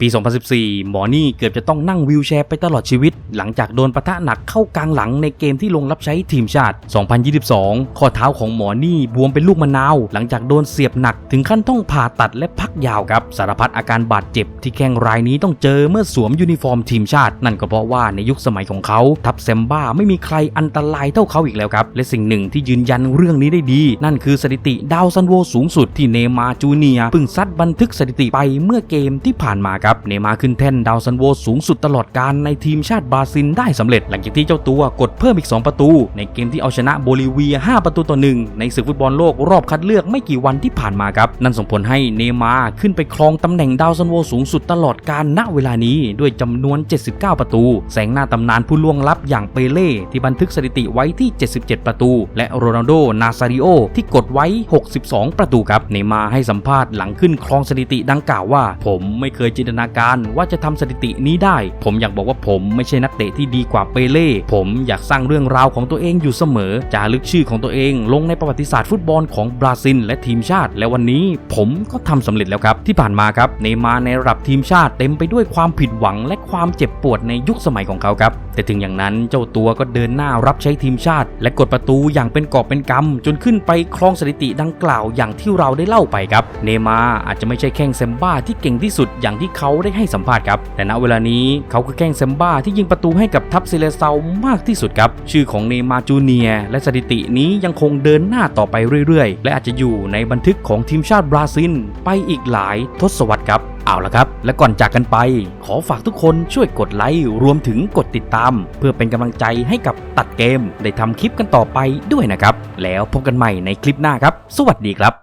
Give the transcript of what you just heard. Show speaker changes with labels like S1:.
S1: ปี 2014 หมอนี่เกือบจะต้องนั่งวีลแชร์ไปตลอดชีวิต หลังจากโดนปะทะหนักเข้ากลางหลังในเกมที่ลงรับใช้ทีมชาติ 2022 ข้อเท้าของหมอนี่บวมเป็นลูกมะนาว หลังจากโดนเสียบหนักถึงขั้นต้องผ่าตัดและพักยาวครับ สารพัดอาการบาดเจ็บที่แข้งรายนี้ต้องเจอเมื่อสวมยูนิฟอร์มทีมชาติ นั่นก็เพราะว่าในยุคสมัยของเขา ทัพแซมบ้าไม่มีใครอันตรายเท่าเขาอีกแล้วครับ และสิ่งหนึ่งที่ยืนยันเรื่องนี้ได้ดี นั่นคือสถิติดาวซันโวสูงสุดที่เนมาจูเนียเพิ่งซัดบันทึกสถิติไปเมื่อเกมที่ผ่านมาครับเนมาขึ้นแท่นดาวซันโวสูงสุดตลอดการในทีมชาติบราซิลได้สำเร็จ หลังจากที่เจ้าตัวกดเพิ่มอีก 2 ประตู ในเกมที่เอาชนะโบลิเวีย 5 ประตูต่อหนึ่งในศึกฟุตบอลโลกรอบคัดเลือกไม่กี่วันที่ผ่านมาครับ นั่นส่งผลให้เนมาขึ้นไปครองตำแหน่งดาวซันโวสูงสุดตลอดการณเวลานี้ด้วยจำนวน 79 ประตู แสงหน้าตำนานผู้ล่วงลับอย่างเปเล่ที่บันทึกสถิติไว้ที่ 77 ประตู และโรนัลโด นาซาริโอที่กดไว้ 62 ประตูครับเนมาให้สัมภาษณ์หลังขึ้นครองสถิติดังกล่าวว่า ผมไม่เคยจินตนาการว่าจะทำสถิตินี้ได้ ผมอยากบอกว่าผมไม่ใช่นักเตะที่ดีกว่าเปเล่ ผมอยากสร้างเรื่องราวของตัวเองอยู่เสมอ จารึกชื่อของตัวเอง ลงในประวัติศาสตร์ฟุตบอลของบราซิล และทีมชาติ และวันนี้ผมก็ทำสำเร็จแล้วครับ ที่ผ่านมาครับเนมาร์ในระดับทีมชาติเต็มไปด้วยความผิดหวังและความเจ็บปวดในยุคสมัยของเขาครับ แต่ถึงอย่างนั้นเจ้าตัวก็เดินหน้ารับใช้ทีมชาติ และกดประตูอย่างเป็นกอบเป็นกำจนขึ้นไปครองสถิติดังกล่าวอย่างที่เราได้เล่าไปครับ เนมาอาจจะไม่ใช่แข้งเซมบ้าที่เก่งที่สุดอย่างที่เขาได้ให้สัมภาษณ์ครับแต่ณเวลานี้เขาคือแข้งเซมบ้าที่ยิงประตูให้กับทัพเซเลเซามากที่สุดครับ ชื่อของเนมาร์จูเนียและสถิตินี้ยังคงเดินหน้าต่อไปเรื่อยๆ และอาจจะอยู่ในบันทึกของทีมชาติบราซิล ไปอีกหลายทศวรรษครับเอาละครับ และก่อนจากกันไป ขอฝากทุกคนช่วยกดไลค์ รวมถึงกดติดตาม เพื่อเป็นกำลังใจให้กับตัดเกม ได้ทำคลิปกันต่อไปด้วยนะครับ แล้วพบกันใหม่ในคลิปหน้าครับ สวัสดีครับ